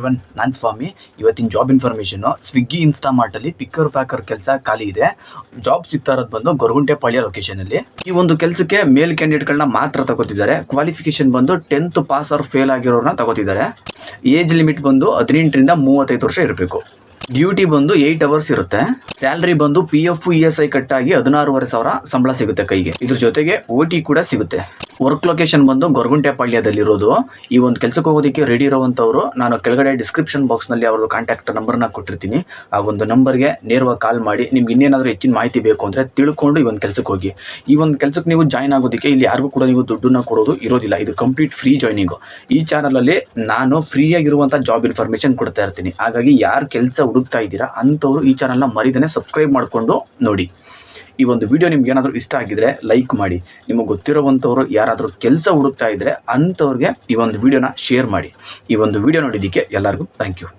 ಇವನ್ ನಾನ್ ಸ್ವಾಮಿ ಇವತ್ತಿನ ಜಾಬ್ ಇನ್ಫಾರ್ಮೇಷನ್ ಸ್ವಿಗ್ಗಿ ಇನ್ಸ್ಟಾಮಾರ್ಟಲ್ಲಿ ಪಿಕ್ಕರ್ ಪ್ಯಾಕರ್ ಕೆಲಸ ಖಾಲಿ ಇದೆ. ಜಾಬ್ ಸಿಗ್ತಾ ಇರೋದು ಬಂದು ಲೊಕೇಶನ್ ಅಲ್ಲಿ. ಈ ಒಂದು ಕೆಲಸಕ್ಕೆ ಮೇಲ್ ಕ್ಯಾಂಡಿಡೇಟ್ಗಳನ್ನ ಮಾತ್ರ ತಗೋತಿದ್ದಾರೆ. ಕ್ವಾಲಿಫಿಕೇಶನ್ ಬಂದು ಟೆಂತ್ ಪಾಸ್ ಆರ್ ಫೇಲ್ ಆಗಿರೋರನ್ನ ತಗೋತಿದ್ದಾರೆ. ಏಜ್ ಲಿಮಿಟ್ ಬಂದು ಹದಿನೆಂಟರಿಂದ ಮೂವತ್ತೈದು ವರ್ಷ ಇರಬೇಕು. ಡ್ಯೂಟಿ ಬಂದು ಏಯ್ಟ್ ಅವರ್ಸ್ ಇರುತ್ತೆ. ಸ್ಯಾಲ್ರಿ ಬಂದು P F E S I ಕಟ್ಟಾಗಿ ಹದಿನಾರೂವರೆ ಸಾವಿರ ಸಂಬಳ ಸಿಗುತ್ತೆ ಕೈಗೆ. ಇದ್ರ ಜೊತೆಗೆ ಓ ಟಿ ಕೂಡ ಸಿಗುತ್ತೆ. ವರ್ಕ್ ಲೊಕೇಶನ್ ಬಂದು ಗೊರಗುಂಟೆಪಾಳ್ಯದಲ್ಲಿರೋದು ಈ ಒಂದು ಕೆಲಸಕ್ಕೆ ಹೋಗೋದಕ್ಕೆ ರೆಡಿ ಇರೋವಂಥವ್ರು, ನಾನು ಕೆಳಗಡೆ ಡಿಸ್ಕ್ರಿಪ್ಷನ್ ಬಾಕ್ಸ್ನಲ್ಲಿ ಅವ್ರದ್ದು ಕಾಂಟ್ಯಾಕ್ಟ್ ನಂಬರ್ನ ಕೊಟ್ಟಿರ್ತೀನಿ. ಆ ಒಂದು ನಂಬರ್ಗೆ ನೇರವಾಗಿ ಕಾಲ್ ಮಾಡಿ, ನಿಮ್ಗೆ ಇನ್ನೇನಾದರೂ ಹೆಚ್ಚಿನ ಮಾಹಿತಿ ಬೇಕು ಅಂದರೆ ತಿಳ್ಕೊಂಡು ಈ ಒಂದು ಕೆಲಸಕ್ಕೆ ಹೋಗಿ. ಈ ಒಂದು ಕೆಲಸಕ್ಕೆ ನೀವು ಜಾಯ್ನ್ ಆಗೋದಕ್ಕೆ ಇಲ್ಲಿ ಯಾರಿಗೂ ಕೂಡ ನೀವು ದುಡ್ಡನ್ನ ಕೊಡೋದು ಇರೋದಿಲ್ಲ. ಇದು ಕಂಪ್ಲೀಟ್ ಫ್ರೀ ಜಾಯ್ನಿಂಗು ಈ ಚಾನಲಲ್ಲಿ ನಾನು ಫ್ರೀಯಾಗಿರುವಂಥ ಜಾಬ್ ಇನ್ಫಾರ್ಮೇಷನ್ ಕೊಡ್ತಾ ಇರ್ತೀನಿ. ಹಾಗಾಗಿ ಯಾರು ಕೆಲಸ ಹುಡುಕ್ತಾ ಇದ್ದೀರಾ, ಅಂಥವ್ರು ಈ ಚಾನಲ್ನ ಮರಿದೇ ಸಬ್ಸ್ಕ್ರೈಬ್ ಮಾಡಿಕೊಂಡು ನೋಡಿ. ಈ ಒಂದು ವಿಡಿಯೋ ನಿಮ್ಗೆ ಏನಾದರೂ ಇಷ್ಟ ಆಗಿದ್ರೆ ಲೈಕ್ ಮಾಡಿ. ನಿಮಗೆ ಗೊತ್ತಿರುವಂಥವ್ರು ಯಾರಾದರೂ ಕೆಲಸ ಹುಡುಕ್ತಾ ಇದ್ರೆ ಅಂಥವ್ರಿಗೆ ಈ ಒಂದು ವಿಡಿಯೋನ ಶೇರ್ ಮಾಡಿ. ಈ ಒಂದು ವಿಡಿಯೋ ನೋಡಿದ್ದಕ್ಕೆ ಎಲ್ಲರಿಗೂ ಥ್ಯಾಂಕ್ ಯು